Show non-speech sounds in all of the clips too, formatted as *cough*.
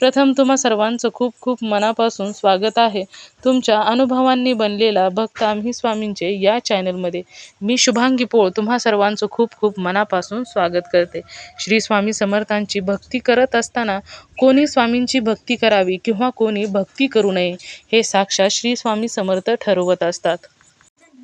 प्रथम तुम्हा सर्वांचं खूप खूप मनापासून स्वागत आहे. तुमच्या अनुभवांनी बनलेला भक्त आम्ही स्वामींचे या चॅनलमध्ये. मी शुभांगी पोळ तुम्हा सर्वांचं खूप खूप मनापासून स्वागत करते. श्री स्वामी समर्थांची भक्ती करत असताना कोणी स्वामींची भक्ती करावी किंवा कोणी भक्ती करू नये हे साक्षात श्री स्वामी समर्थ ठरवत असतात.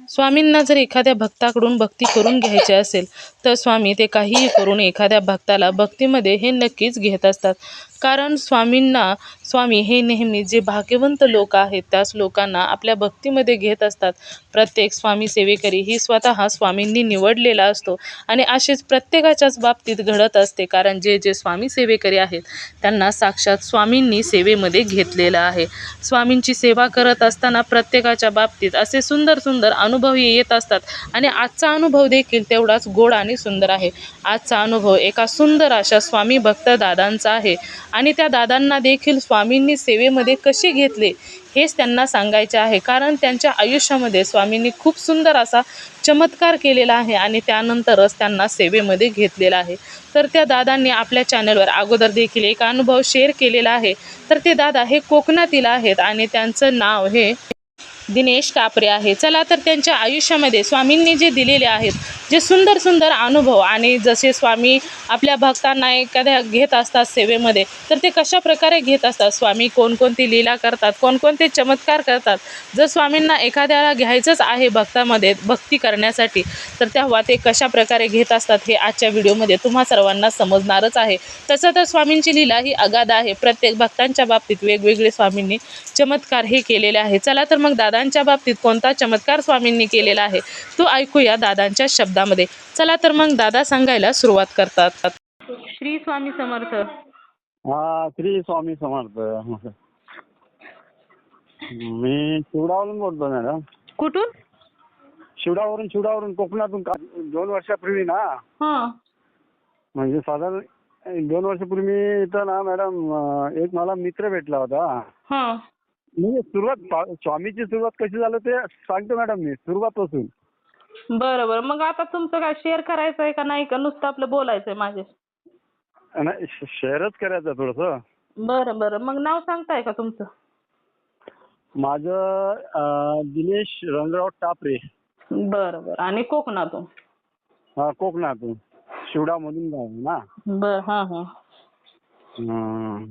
स्वामींना जर एखाद्या भक्ताकडून भक्ती करून घ्यायची असेल तर स्वामी ते काहीही करून एखाद्या भक्ताला भक्तीमध्ये हे नक्कीच घेत असतात. कारण स्वामींना स्वामी हे नेहमी जे भाग्यवंत लोक आहेत त्याच लोकांना आपल्या भक्तीमध्ये घेत असतात. प्रत्येक स्वामी सेवेकरी ही स्वतः स्वामींनी निवडलेला असतो आणि असेच प्रत्येकाच्याच बाबतीत घडत असते. कारण जे जे स्वामी सेवेकरी आहेत त्यांना साक्षात स्वामींनी सेवेमध्ये घेतलेलं आहे. स्वामींची सेवा करत असताना प्रत्येकाच्या बाबतीत असे सुंदर सुंदर अनुभव येत असतात आणि आजचा अनुभव देखील तेवढाच गोड आणि सुंदर आहे. आजचा अनुभव एका सुंदर अशा स्वामी भक्त दादांचा आहे. आणि त्या दादांना देखील स्वामींनी सेवेमध्ये कसे घेतले हेच त्यांना सांगायचे आहे. कारण त्यांच्या आयुष्यामध्ये स्वामींनी खूप सुंदर असा चमत्कार केलेला आहे आणि त्यानंतरच त्यांना सेवेमध्ये घेतलेला आहे. तर त्या दादांनी आपल्या चॅनलवर अगोदर देखील एक अनुभव शेअर केलेला आहे. तर ते दादा हे कोकणातील आहेत आणि त्यांचं नाव हे दिनेश कापरे आहे. चला तर त्यांच्या आयुष्यामध्ये स्वामींनी जे दिलेले आहेत जे सुंदर सुंदर अनुभव आणि जसे स्वामी आपल्या भक्तांना एखाद्या घेत असतात सेवेमध्ये तर ते कशा प्रकारे घेत असतात? स्वामी कोणकोणती लीला करतात? कोणकोणते चमत्कार करतात? जर स्वामींना एखाद्याला घ्यायचंच आहे भक्तामध्ये भक्ती करण्यासाठी तर तेव्हा ते कशा प्रकारे घेत असतात हे आजच्या व्हिडिओमध्ये तुम्हा सर्वांना समजणारच आहे. तसं तर स्वामींची लीला ही अगाध आहे. प्रत्येक भक्तांच्या बाबतीत वेगवेगळे स्वामींनी चमत्कार हे केलेले आहे. चला तर मग दादा दादांच्या बाबतीत कोणता चमत्कार स्वामींनी केलेला आहे तो ऐकूया दादांच्या शब्दामध्ये. चला तर मग दादा सांगायला सुरुवात करतात. श्री स्वामी समर्थ. हा श्री स्वामी समर्थ. मी शिवडावरून बोलतो मॅडम. कुठून? शिवडावरून शिवडावरून कोकणातून. दोन वर्षापूर्वी ना? हां. म्हणजे साधारण दोन वर्षापूर्वी मी इथं ना मॅडम एक मला मित्र भेटला होता. हां. म्हणजे सुरुवात स्वा- स्वामीची सुरुवात कशी झाली ते सांगतो मॅडम मी सुरुवातपासून. बरं बरं मग आता तुमचं काय शेअर करायचं आहे का नाही का? नुसतं आपलं बोलायचं आहे माझे नाही शेअरच करायचं थोडस. बरं बरं. मग नाव सांगताय का तुमचं? माझं अं, दिनेश रंगराव टापरे. बरं बरं. आणि कोकणातून? हा कोकणातून. शिवडामधून गाव आहे ना? बर हां हां. हं.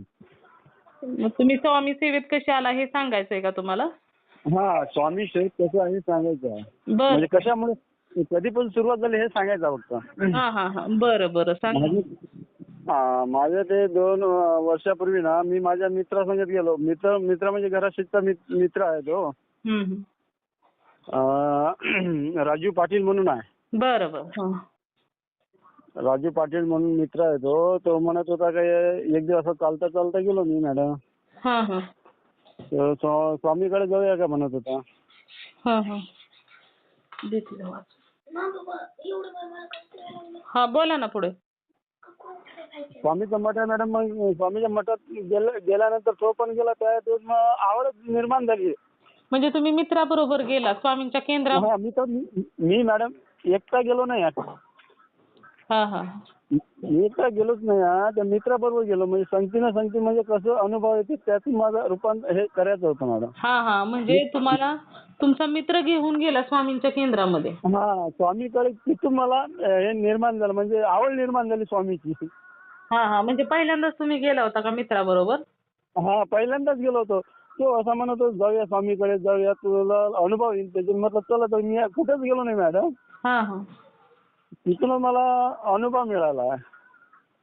मग तुम्ही स्वामी सेवेत कसे आला हे सांगायचंय का तुम्हाला? हा स्वामी शेख कसं आहे सांगायचं आहे. बर. म्हणजे कशामुळे? कधी पण सुरुवात झाली हे सांगायचं फक्त. हां हां हां. बरं बरं. सांगा. माझे- हा, माझे ते दोन अं, वर्षापूर्वी ना मी माझ्या मित्रासंगत गेलो. मित्र मित्र म्हणजे घराशीचा मित- मित्र आहे तो. हम्म, हम्म. अं, *clears throat* राजू पाटील म्हणून आहे. बरं बरं. हां. राजू पाटील म्हणून मित्र आहे तो तो म्हणत होता काय एक दिवस चालता चालता गेलो मी मॅडम. हां हां. तर स्वा- स्वामीकडे जाऊया का म्हणत होता. हां हां. देते ना वाच. हा बोला ना पुढे. स्वामीचं मठ आहे मॅडम. मग स्वामीच्या मठात गेल्या- गेल्यानंतर तो पण गेला त्यात मग आवडच निर्माण झाली. म्हणजे तुम्ही मित्राबरोबर गेला स्वामींच्या केंद्रात हा मी तर मी- मॅडम एकटा गेलो नाही. मी एकटा गेलोच नाही हा. त्या मित्राबरोबर गेलो. म्हणजे संगतीनं संगती म्हणजे कसं अनुभव येते त्यातून माझं रूपांतर हे करायचं होतं मॅडम हा हा. म्हणजे तुम्हाला तुमचा मित्र घेऊन गेला स्वामींच्या केंद्रामध्ये. हा स्वामीकडे तिथून मला हे निर्माण झालं. म्हणजे आवड निर्माण झाली स्वामीची. हा हा. म्हणजे पहिल्यांदाच तुम्ही गेला होता का मित्राबरोबर? हा पहिल्यांदाच गेलो होतो. तो असा म्हणत होता जाऊया स्वामीकडे जाऊया. तुला अनुभव येईल त्याच्यात म्हटलं चला तर मी कुठेच गेलो नाही मॅडम. हा हा. तिथून मला अनुभव मिळाला.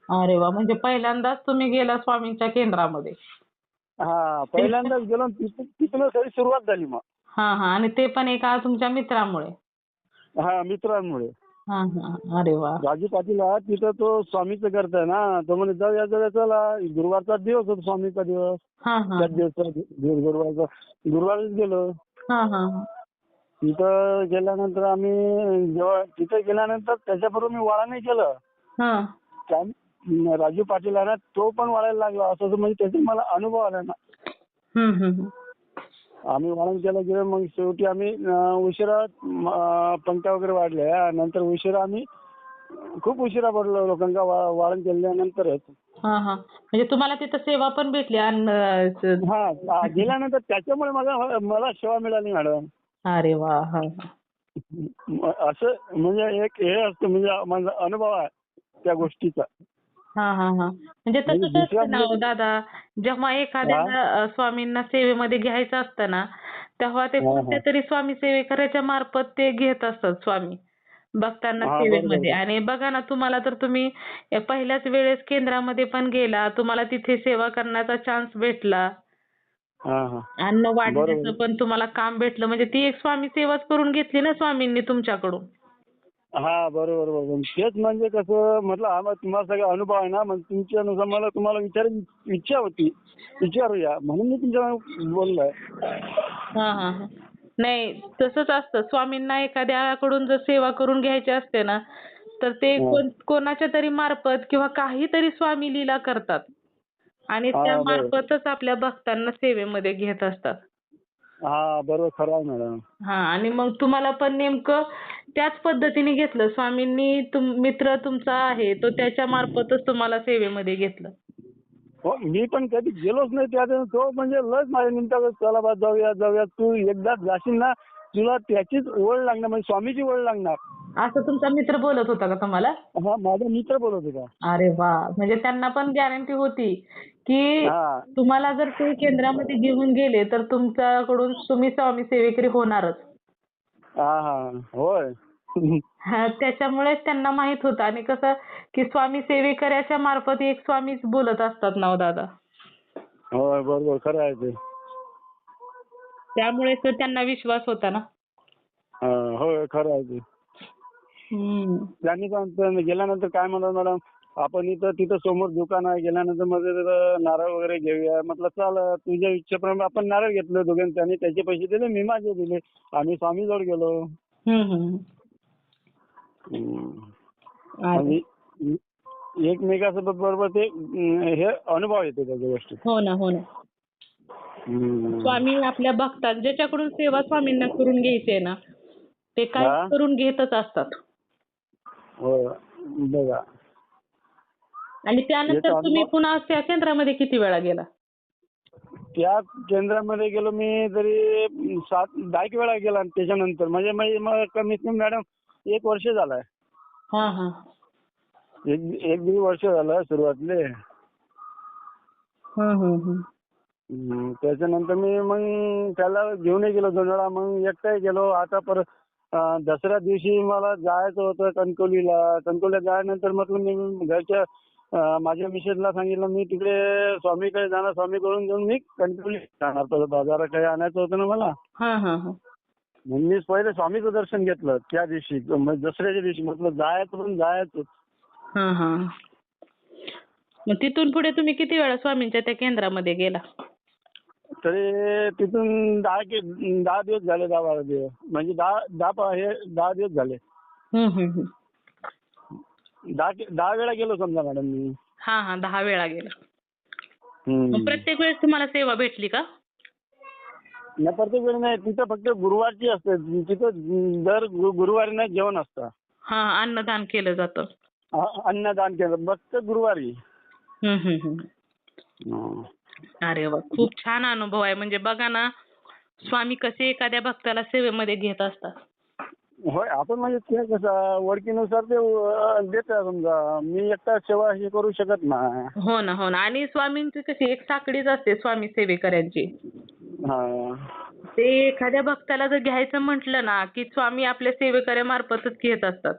अरे वा म्हणजे पहिल्यांदाच तुम्ही गेला स्वामींच्या केंद्रामध्ये. हा पहिल्यांदाच गेलो आणि तिथून सगळी सुरुवात झाली मग. हा हा आणि ते पण एका तुमच्या मित्रामुळे. हा मित्रांमुळे. हा हा अरे वा. राजू पाटील हा तिथं तो स्वामीचं करताय ना तो म्हणे जाऊया जाऊया चला. गुरुवारचा दिवस होता स्वामीचा दिवस. हा हा. त्याच दिवस गुरुवारचा गुरुवारीच गेलो. हा हा हा. तिथं गेल्यानंतर आम्ही जेव्हा तिथे गेल्यानंतर त्याच्याबरोबर मी वाळा नाही केलं. हा. त्या- राजू पाटील आहे ना तो पण वाढायला लागला. असं असं म्हणजे त्याचा मला अनुभव आला ना. हम्म हम्म आम्ही वाळण केलं गेलं. मग शेवटी आम्ही अं, उशिरा अं, पंक्त्या वगैरे वाढल्या. नंतर उशिरा आम्ही खूप उशिरा पडलो लोकांचा वा- वाळण केल्यानंतरच. हा हा. म्हणजे तुम्हाला तिथं सेवा पण भेटली. अन्न हा. गेल्यानंतर त्याच्यामुळे मला मला सेवा मिळाली मॅडम. अरे वा हा. म- असं म्हणजे एक हे असतं म्हणजे माझा अनुभव आहे त्या गोष्टीचा हा हा हा म्हणजे म्हणजे तसंच असतं ना हो दादा जेव्हा एखाद्याला अ, स्वामींना सेवेमध्ये घ्यायचं असतं ना तेव्हा ते हा, हा. कोणत्या तरी स्वामी सेवेकऱ्याच्या मार्फत ते घेत असतात स्वामी भक्तांना हा, बरोबर. सेवेमध्ये आणि बघा ना तुम्हाला तर तुम्ही पहिल्याच वेळेस केंद्रामध्ये पण गेला तुम्हाला तिथे सेवा करण्याचा चान्स भेटला अन्न वाढण्याचं. पण तुम्हाला काम भेटलं. म्हणजे ती एक स्वामी सेवाच करून घेतली ना स्वामींनी तुमच्याकडून? हा बरोबर बरोबर. तेच म्हणजे कसं म्हटलं आम्हाला तुम्हाला सगळा अनुभव आहे ना. मग तुमच्यानुसार मला तुम्हाला विचार इच्छा होती. विचारूया. म्हणून मी तुमच्या बोललोय. हा हा हा. नाही तसंच असतं. स्वामींना एखाद्याकडून जर सेवा करून घ्यायची असते ना तर ते. कोण कोणाच्या तरी मार्फत किंवा काहीतरी स्वामी लीला करतात. आणि त्या. मार्फतच आपल्या भक्तांना सेवेमध्ये घेत असतात. हा बरोबर खरं आहे मॅडम. हा आणि मग तुम्हाला पण नेमकं त्याच पद्धतीने घेतलं. स्वामींनी मित्र तुमचा आहे तो त्याच्या मार्फतच तुम्हाला सेवेमध्ये घेतलं. हो मी पण कधी गेलोच नाही त्या तो म्हणजे लस माझ्या निमित्त चला बा जाऊया जाऊया. तू एकदा जाशील ना तुला त्याचीच ओढ लागणार म्हणजे स्वामीची ओढ लागणार. असं तुमचा मित्र बोलत होता का तुम्हाला? हा माझा मित्र बोलत होता. अरे वा. म्हणजे त्यांना पण गॅरंटी होती की हा. तुम्हाला जर ते केंद्रामध्ये घेऊन गेले तर तुमच्याकडून तुम्ही स्वामी सेवेकरी होणारच. हा हा. होय. हा, त्याच्यामुळेच त्यांना माहीत होतं. आणि कसं की स्वामी सेवेकऱ्याच्या मार्फत एक स्वामीच बोलत असतात ना हो दादा? होय बरोबर. खरं आहे ते. त्यामुळे तर त्यांना विश्वास होता ना? हा, होय खरं आहे ते. त्यांनी गेल्यानंतर काय म्हणतात मॅडम आपण इथं तिथं समोर दुकान आहे गेल्यानंतर मग नारळ वगैरे घेऊया. म्हटलं चाल तुझ्या इच्छेप्रमाणे आपण नारळ घेतलं दोघांनी त्यांनी त्याचे पैसे दिले मी माझे दिले. आम्ही स्वामीजवळ गेलो. म्हणजे एकमेकासोबत बरोबर ते हे अनुभव येतो त्याच्या गोष्टी हो ना हो ना. स्वामी आपल्या भक्तां ज्याच्याकडून सेवा स्वामींना करून घ्यायची आहे ना ते काय? करून घेतच असतात. हो बघा. आणि त्यानंतर याचा अनुभव- तुम्ही पुन्हा त्या केंद्रामध्ये किती वेळा गेला? त्या केंद्रामध्ये गेलो मी तरी सात दहा एक वेळा गेला त्याच्यानंतर. म्हणजे मग कमीत कमी मॅडम एक वर्ष झालंय. हा हा. एक एक दीड वर्ष झालं सुरुवातले. हम्म, हम्म, हम्म. हम्म, त्याच्यानंतर मी मग त्याला घेऊनही गेलो दोन वेळा. मग एकटाही गेलो. आता परत दसऱ्या दिवशी मला जायचं होतं कणकवलीला. कणकवलीला जायनंतर म्हटलं मी घरच्या अं, माझ्या मिसेसला सांगितलं मी तिकडे स्वामीकडे जाणार स्वामीकडून घेऊन मी कणकवली जाणार. बाजारात काही आणायचं होतं ना मला. हा हा हा. मग मी पहिले स्वामीचं दर्शन घेतलं त्या दिवशी. मग दसऱ्याच्या दिवशी म्हटलं जायचं पण जायचं. हा हा. मग तिथून पुढे तुम्ही किती वेळा स्वामींच्या त्या केंद्रामध्ये गेला? तरी तिथून दहा कि दहा दिवस झाले दहा बारा दिवस. म्हणजे दहा दहा पा- हे दहा दिवस झाले. हम्म, हम्म, हम्म. दहा कि- दहा वेळा गेलो समजा मॅडम मी. हा हा दहा वेळा गेला. हम्म. प्रत्येक वेळेस तुम्हाला सेवा भेटली का? नाही प्रत्येक वेळी नाही. तिथं फक्त गुरुवारची असते. तिथं दर गु- गुरुवारी नाही जेवण असतं. हा अन्नदान केलं जातं. अ- अन्नदान केलं फक्त गुरुवारी. हम्म, हम्म, हम्म. अरे वा खूप छान अनुभव आहे. म्हणजे बघा ना स्वामी कसे एखाद्या भक्ताला सेवेमध्ये घेत असतात. होय आपण म्हणजे ते कसं ओळखीनुसार ते अ, देतात समजा. मी एकटा सेवा हे करू शकत नाही. हो ना हो ना. आणि स्वामींची कशी एक साकडीच असते स्वामी सेवेकऱ्यांची. हा. ते एखाद्या भक्ताला जर घ्यायचं म्हटलं ना की स्वामी आपल्या सेवेकऱ्यामार्फतच घेत असतात.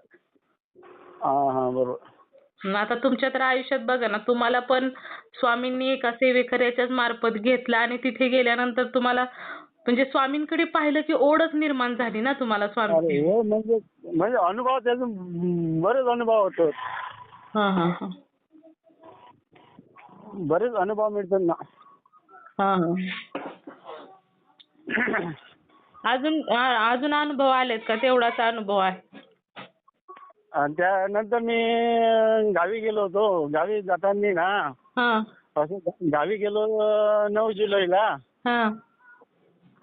हा हा बरोबर. मग आता तुमच्या तर आयुष्यात बघा ना तुम्हाला पण स्वामींनी एका सेवेकऱ्याच्याच मार्फत घेतलं आणि तिथे गेल्यानंतर तुम्हाला म्हणजे स्वामींकडे पाहिलं की ओढच निर्माण झाली ना तुम्हाला अरे स्वामी हे म्हणजे म्हणजे अनुभव त्याचे बरेच अनुभव होतो. हा हा हा. बरेच अनुभव मिळतात ना. हा हा. *coughs* अजून अजून अनुभव आलेत का? तेवढाच अनुभव आहे. आणि त्यानंतर मी गावी गेलो होतो. गावी जाताना ना हा. असं गावी गेलो नऊ जुलैला. हा.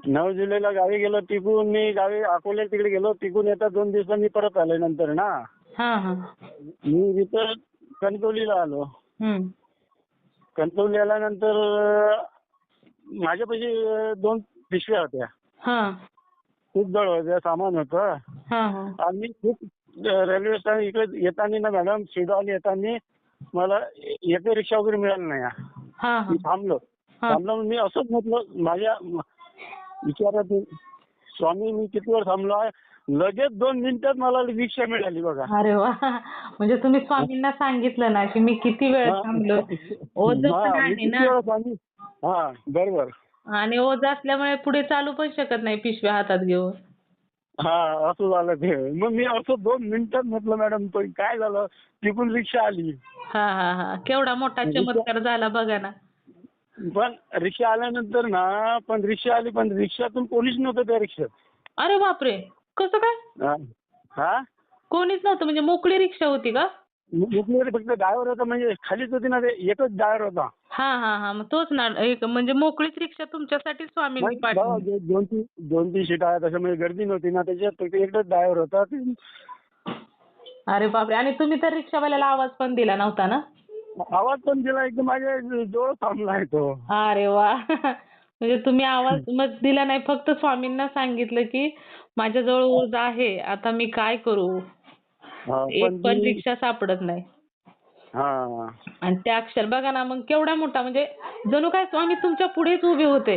नऊ जुलैला गावी गेलो तिकून मी गावी अकोले तिकडे गेलो. तिकून येता दोन दिवसांनी परत आलो नंतर ना. हा हा. मी इथं कणकवलीला आलो. हम्म. कणकवली आल्यानंतर माझ्यापाशी दोन पिशव्या होत्या. हा. खूप जड होत्या सामान होतं. हा हा. आणि खूप अं, रेल्वे स्टेशन इकडे येताना ना मॅडम शिडवाली येताना मला एक रिक्षा वगैरे मिळाली नाही. हा हा. मी थांबलो. हा. थांबलो म्हणून मी असंच म्हटलं माझ्या म- विचारात स्वामी मी किती वेळ थांबलो आहे? लगेच दोन मिनिटात मला रिक्षा मिळाली बघा. अरे वा. म्हणजे तुम्ही स्वामींना सांगितलं ना की मी किती वेळ हा. थांबलो. ओझ हा, पण मी आहे किती ना. वेळा स्वामी हा बरोबर. आणि ओझ असल्यामुळे पुढे चालू पण शकत नाही पिशव्या हातात घेऊन. हा असं झालं ते. मग मी असं दोन मिनिटात म्हटलं मॅडम पण काय झालं? तिकून रिक्षा आली. हा हा हा. केवढा मोठा चमत्कार झाला बघा ना. पण रिक्षा आल्यानंतर ना पण रिक्षा आली पण रिक्षातून कोणीच नव्हतं त्या रिक्षात. अरे बापरे! कसं काय? हा. हा? कोणीच नव्हतं म्हणजे मोकळी रिक्षा होती का? मुकलेले फक्त ड्रायव्हर होता म्हणजे खालीच होती ना ते एकच ड्रायव्हर होता. हा हा हा मग तोच ना एक म्हणजे मोकळीच रिक्षा तुमच्यासाठी स्वामींनी पाठवली. जे दोन तीन दोन तीन सीट आहेत त्याच्यामुळे गर्दी नव्हती ना त्याच्यात फक्त एकच ड्रायव्हर होता ते अरे बापरे आणि तुम्ही तर रिक्षावाल्याला आवाज पण दिला नव्हता ना? आवाज पण दिला एकदम माझ्या जवळ थांबला आहे तो. अरे वा. म्हणजे तुम्ही आवाज मग दिला नाही फक्त स्वामींना सांगितलं की माझ्याजवळ ओझ आहे आता मी काय करू? एक पण रिक्षा सापडत नाही. हा. आणि त्या अक्षर बघा ना मग केवढा मोठा म्हणजे जणू काय स्वामी तुमच्या पुढेच उभे होते.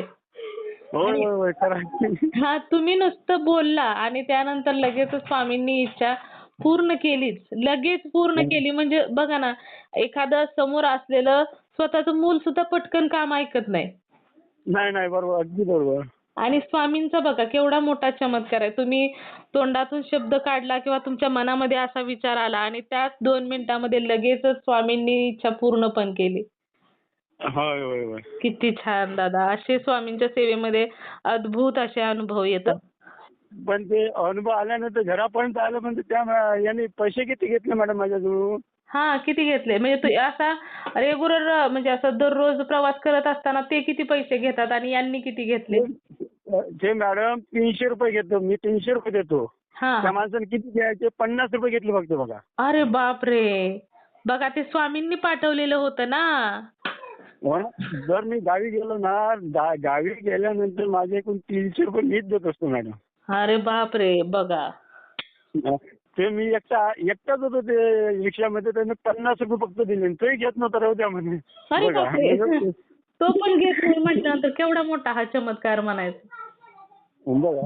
हा तुम्ही नुसतं बोलला आणि त्यानंतर लगेचच स्वामींनी इच्छा पूर्ण केलीच. लगेच पूर्ण केली म्हणजे बघा ना एखादं समोर असलेलं स्वतःचं मूल सुद्धा पटकन काम ऐकत नाही. नाही नाही बरोबर अगदी बरोबर. आणि स्वामींचा बघा केवढा मोठा चमत्कार आहे. तुम्ही तोंडातून शब्द काढला किंवा तुमच्या मनामध्ये असा विचार आला आणि त्याच दोन मिनिटांमध्ये लगेचच स्वामींनी इच्छा पूर्ण पण केली. होय होय होय. किती छान दादा. असे स्वामींच्या सेवेमध्ये अद्भुत असे अनुभव येतात. पण ते अनुभव आल्यानंतर घरापर्यंत आलं पण ते त्या यांनी पैसे किती घेतले मॅडम माझ्याजवळून? हा किती घेतले? म्हणजे तू असा रेग्युलर म्हणजे असं दररोज प्रवास करत असताना ते किती पैसे घेतात आणि यांनी किती घेतले? ते मॅडम तीनशे रुपये घेतो मी तीनशे रुपये देतो. हा. त्या माणसाने किती द्यायचे पन्नास रुपये घेतले फक्त बघा. अरे बापरे. बघा ते स्वामींनी पाठवलेलं होतं ना? जर मी गावी गेलो ना गा- गावी गेल्यानंतर माझे एकूण तीनशे रुपये मीच देत असतो मॅडम. अरे बापरे बघा. ते मी एकटा एकटाच होतो ते रिक्षामध्ये त्याने पन्नास रुपये फक्त दिले आणि तोही घेत नव्हता राहू द्या म्हणे अरे बघा. बापरे. तो पण घेत नाही म्हटल्यानंतर केवढा मोठा हा चमत्कार म्हणायचा. बघा.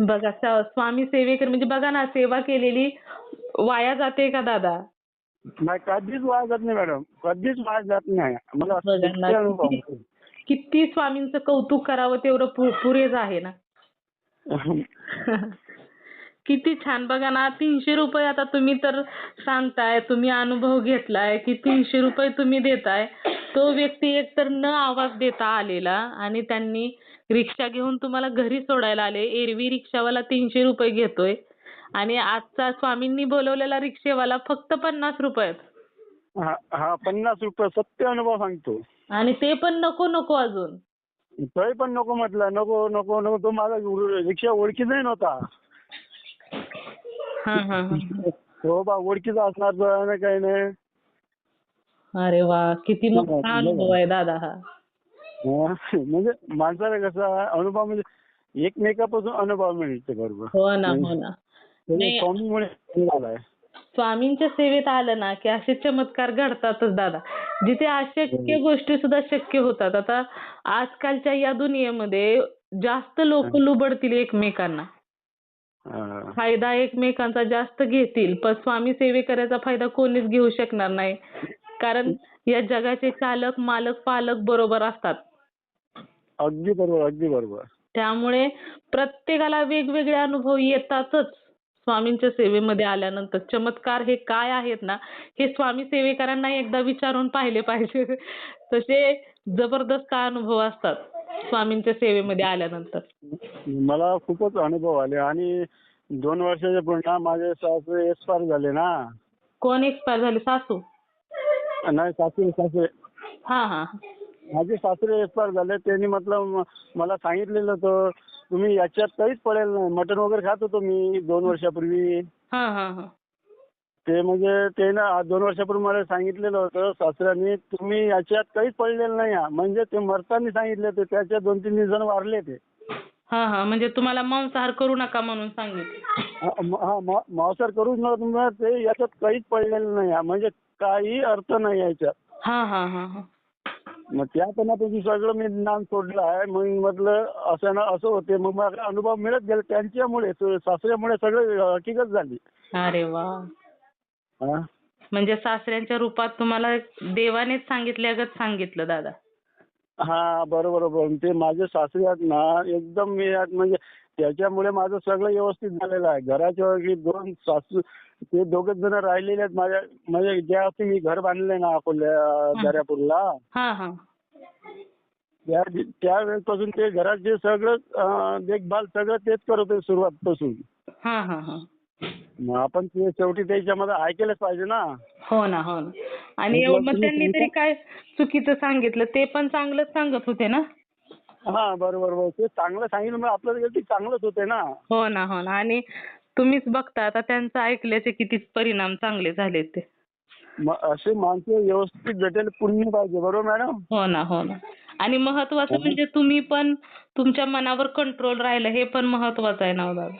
बघा स- स्वामी सेवेकर म्हणजे बघा ना सेवा केलेली वाया जाते का दादा? नाही कधीच वाया जात नाही मॅडम. कधीच वाया जात नाही. मला बघा ना, किती अनुभव. किती- किती स्वामींचं कौतुक करावं तेवढं पु- पुरेच आहे ना? *laughs* किती छान. बघा ना तीनशे रुपये आता तुम्ही तर सांगताय तुम्ही अनुभव घेतलाय की तीनशे रुपये तुम्ही देताय. तो व्यक्ती एकतर न आवाज देता आलेला आणि त्यांनी रिक्षा घेऊन तुम्हाला घरी सोडायला आले. एरवी रिक्षावाला तीनशे रुपये घेतोय. आणि आजचा स्वामींनी बोलवलेला रिक्षेवाला फक्त पन्नास रुपयात हा हा, पन्नास रुपये सत्य अनुभव सांगतो. आणि ते पण नको नको अजून. तोही पण नको म्हटलं. नको नको नको. तो माझा रिक्षा ओळखीचाही नव्हता. हा बा ओळखीचा असणार काही नाही. अरे वा किती मोठा अनुभव आहे दादा हा, *laughs* म्हणजे माणसाला कसा अनुभव म्हणजे एकमेकापासून अनुभव मिळते बरोबर. हो ना हो ना. नाही. झालाय. स्वामींच्या सेवेत आलं ना की असे चमत्कार घडतातच दादा. जिथे अशक्य गोष्टी सुद्धा शक्य होतात. आता आजकालच्या या दुनियेमध्ये जास्त लोक लुबडतील एकमेकांना. हा. फायदा एकमेकांचा जास्त घेतील पण स्वामी सेवेकराचा फायदा कोणीच घेऊ शकणार नाही. कारण या जगाचे चालक मालक पालक बरोबर असतात. अगदी बरोबर अगदी बरोबर. त्यामुळे प्रत्येकाला वेगवेगळे अनुभव येतातच. स्वामींच्या सेवेमध्ये आल्यानंतर चमत्कार हे काय आहेत ना हे स्वामी सेवेकरांना एकदा विचारून पाहिले पाहिजे. *laughs* तसे जबरदस्त अनुभव असतात स्वामींच्या सेवेमध्ये आल्यानंतर. मला खूपच अनुभव आले आणि दोन वर्षाच्या पूर्ण माझे सासरे एक्सपायर झाले ना. कोण एक्सपायर झाले? सासू? नाही सासरे सासरे हा हा. माझे सासरे एक्सपायर झाले त्यांनी म्हटलं म- मला सांगितलेलं होतं तुम्ही याच्यात काहीच पडेल नाही मटण वगैरे खात होतो मी दोन वर्षापूर्वी. हा हा हा. ते म्हणजे ते ना आज दोन वर्षापूर्वी मला सांगितलेलं होतं सासऱ्यांनी तुम्ही याच्यात काहीच पडलेलं नाही हा. म्हणजे ते मरताना सांगितले होते त्याच्यात दोन तीन जण वारले ते. हा हा. म्हणजे तुम्हाला मांसाहार करू नका म्हणून सांगितलं. हा म- हा, मा- मांसाहार करूच नका तुम्हाला ते याच्यात काहीच पडलेलं नाही हा. म्हणजे काही अर्थ नाही याच्यात. हा हा हा हा. मग त्या पणापासून सगळं मी ज्ञान सोडलं आहे. मग म्हटलं असं ना असं होते. मग मला अनुभव मिळत गेला. त्यांच्यामुळे सासऱ्यामुळे सगळं हकीकत झाली. अरे वा. हा. म्हणजे सासऱ्यांच्या रूपात तुम्हाला देवानेच सांगितल्यागत सांगितलं दादा. हा बरोबर बरोबर. ते माझे सासरे आहेत ना एकदम मी आहेत म्हणजे त्याच्यामुळे माझं सगळं व्यवस्थित झालेलं आहे. घराच्या वगैरे दोन सासू ते दोघच जण राहिलेले आहेत माझ्या म्हणजे ज्या मी घर बांधलंय ना अकोल्या दर्यापूरला हा हा. त्या त्या वेळेपासून ते घराचे सगळं अं, देखभाल सगळं तेच करत होते सुरुवातपासून. हा हा हा. मग आपण ते शेवटी त्याच्यामध्ये ऐकायलाच पाहिजे ना. हो ना हो ना. आणि मग त्यांनी तरी? काय चुकीचं सांगितलं ते पण चांगलंच सांगत होते ना? हा बरोबर बरोबर. ते चांगलं सांगितलं मग आपल्याला चांगलंच होते ना. हो ना हो ना. आणि तुम्हीच बघता आता त्यांचं ऐकल्याचे किती परिणाम चांगले झाले ते. असे माणसं व्यवस्थित भेटेल पुण्य पाहिजे बरोबर मॅडम? हो ना हो ना. आणि महत्वाचं म्हणजे तुम्ही पण तुमच्या मनावर कंट्रोल राहिलं हे पण महत्वाचं आहे ना हो दादा?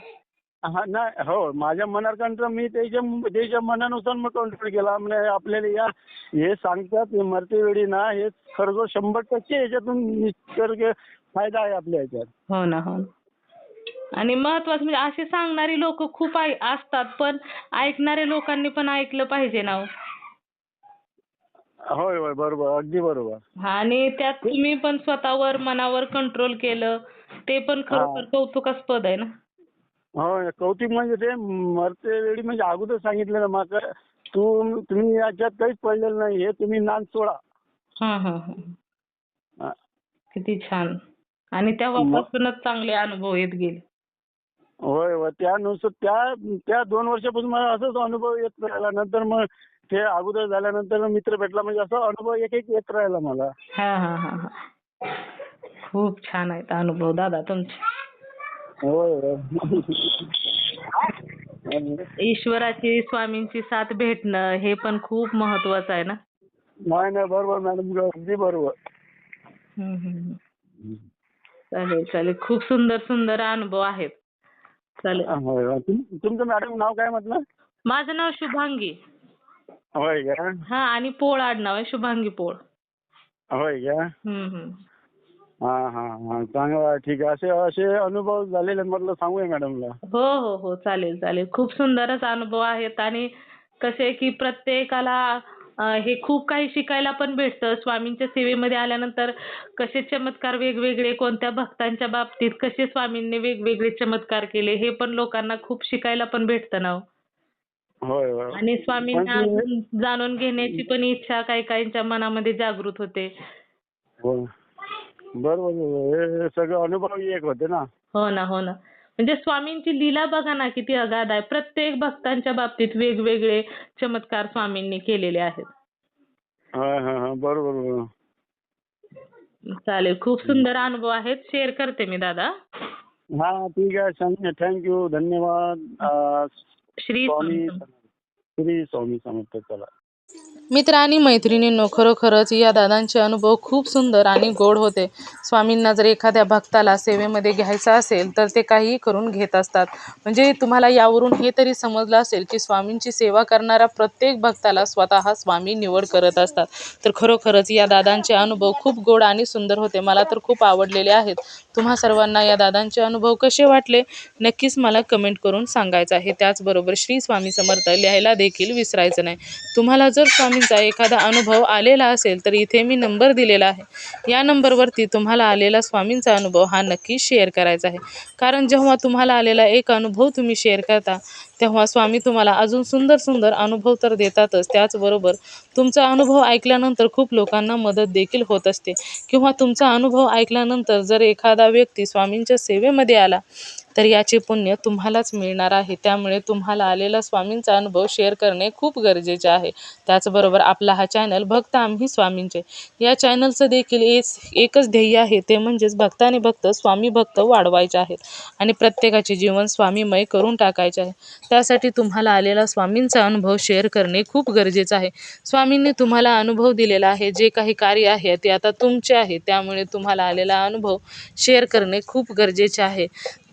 हा नाही हो माझ्या मनावर कंट्रोल मी त्याच्या त्याच्या मनानुसार मग कंट्रोल केला. म्हणजे आपल्याला या हे सांगतात हे मरते वेळी ना हे खरं शंभर टक्के याच्यातून निसर्ग फायदा आहे आपल्या याच्यात. हो ना हो ना. आणि महत्वाचं म्हणजे असे सांगणारी लोक खूप असतात पण ऐकणाऱ्या लोकांनी पण ऐकलं पाहिजे ना हो. होय होय बरोबर अगदी बरोबर. आणि त्यात तुम्ही पण स्वतःवर मनावर कंट्रोल केलं ते पण खरोखर कौतुकास्पद आहे ना. हो कौतिक म्हणजे ते मरते वेळी म्हणजे अगोदर सांगितलं ना तू तुम्ही याच्यात काहीच पडलेलं नाही हे तुम्ही नान सोडा. हा हा हा. हा. किती छान. आणि तेव्हापासूनच चांगले अनुभव येत गेले. होय होय. त्यानुसार त्या त्या दोन वर्षापासून मला असंच अनुभव येत राहिला. नंतर मग ते अगोदर झाल्यानंतर मित्र भेटला. म्हणजे असा अनुभव एक एक येत राहिला मला. हा हा हा हा. खूप छान आहेत अनुभव दादा तुमचे. होय होय. ईश्वराची स्वामींची साथ भेटणं हे पण खूप महत्वाचं आहे ना? नाही नाही. बरोबर मॅडम. अगदी बरोबर. हम्म, हम्म, हम्म. चालेल चालेल. खूप सुंदर सुंदर अनुभव आहेत. चालेल. होय होय. तुम- तुमचं मॅडम नाव काय म्हटलं? माझं नाव शुभांगी. होय का? हा आणि पोळ आडनाव आहे शुभांगी पोळ. होय का? हम्म, हम्म. हा हा हा. चांगलं आहे. ठीक आहे. असे असे अनुभव झालेले आहेत म्हटलं सांगूया मॅडमला. हो हो हो. चालेल चालेल. खूप सुंदरच अनुभव आहेत आणि कसे की प्रत्येकाला हे खूप काही शिकायला पण भेटतं. स्वामींच्या सेवेमध्ये आल्यानंतर कसे चमत्कार वेगवेगळे कोणत्या भक्तांच्या बाबतीत कसे स्वामींनी वेगवेगळे चमत्कार केले हे पण लोकांना खूप शिकायला पण भेटतं ना हो. होय होय. आणि स्वामींना जाणून घेण्याची पण इच्छा काही काहींच्या मनामध्ये जागृत होते. बरोबर. हे सगळं अनुभव एक होते ना. हो ना हो ना. म्हणजे स्वामींची लीला बघा ना किती अगाध आहे. प्रत्येक भक्तांच्या बाबतीत वेगवेगळे चमत्कार स्वामींनी केलेले आहेत. हा हा हा. बरोबर चालेल. खूप सुंदर अनुभव आहेत. शेअर करते मी दादा. हा ठीक आहे. थँक्यू धन्यवाद. श्री स्वामी. श्री स्वामी समर्थ. चला. मित्र आणि मैत्रिणींनो खरोखरच या दादांचे अनुभव खूप सुंदर आणि गोड होते. स्वामींना जर एखाद्या भक्ताला सेवेमध्ये घ्यायचं असेल तर ते काहीही करून घेत असतात. म्हणजे तुम्हाला यावरून हे तरी समजलं असेल की स्वामींची सेवा करणाऱ्या प्रत्येक भक्ताला स्वतः स्वामी निवड करत असतात. तर खरोखरच या दादांचे अनुभव खूप गोड आणि सुंदर होते. मला तर खूप आवडलेले आहेत. तुम्हा सर्वांना या दादांचे अनुभव कसे वाटले? नक्कीच मला कमेंट करून सांगायचं आहे. त्याचबरोबर श्री स्वामी समर्थ लिहायला देखील विसरायचं नाही. तुम्हाला जर स्वामींचा एखादा अनुभव आलेला असेल तर इथे मी नंबर दिलेला आहे. या नंबरवरती तुम्हाला आलेला स्वामींचा अनुभव हा नक्की शेअर करायचा आहे. कारण जेव्हा तुम्हाला आलेला एक अनुभव तुम्ही शेअर करता तेव्हा स्वामी तुम्हाला अजून सुंदर सुंदर अनुभव तर देतातच. त्याचबरोबर तुमचा अनुभव ऐकल्यानंतर खूप लोकांना मदत देखील होत असते. किंवा तुमचा अनुभव ऐकल्यानंतर जर एखादा व्यक्ती स्वामींच्या सेवेमध्ये आला तर याचे पुण्य तुम्हालाच मिळणार आहे. त्यामुळे तुम्हाला आलेला स्वामींचा अनुभव शेअर करणे खूप गरजेचे आहे. त्याचबरोबर आपला हा चॅनल भक्त आम्ही स्वामींचे. या चॅनलचं देखील एस एकच ध्येय आहे. ते म्हणजेच भक्ताने भक्त स्वामी भक्त वाढवायचे आहेत. आणि प्रत्येकाचे जीवन स्वामीमय करून टाकायचे आहे. त्यासाठी तुम्हाला आलेला स्वामींचा अनुभव शेअर करणे खूप गरजेचं आहे. स्वामींनी तुम्हाला अनुभव दिलेला आहे. जे काही कार्य आहे ते आता तुमचे आहे. त्यामुळे तुम्हाला आलेला अनुभव शेअर करणे खूप गरजेचे आहे.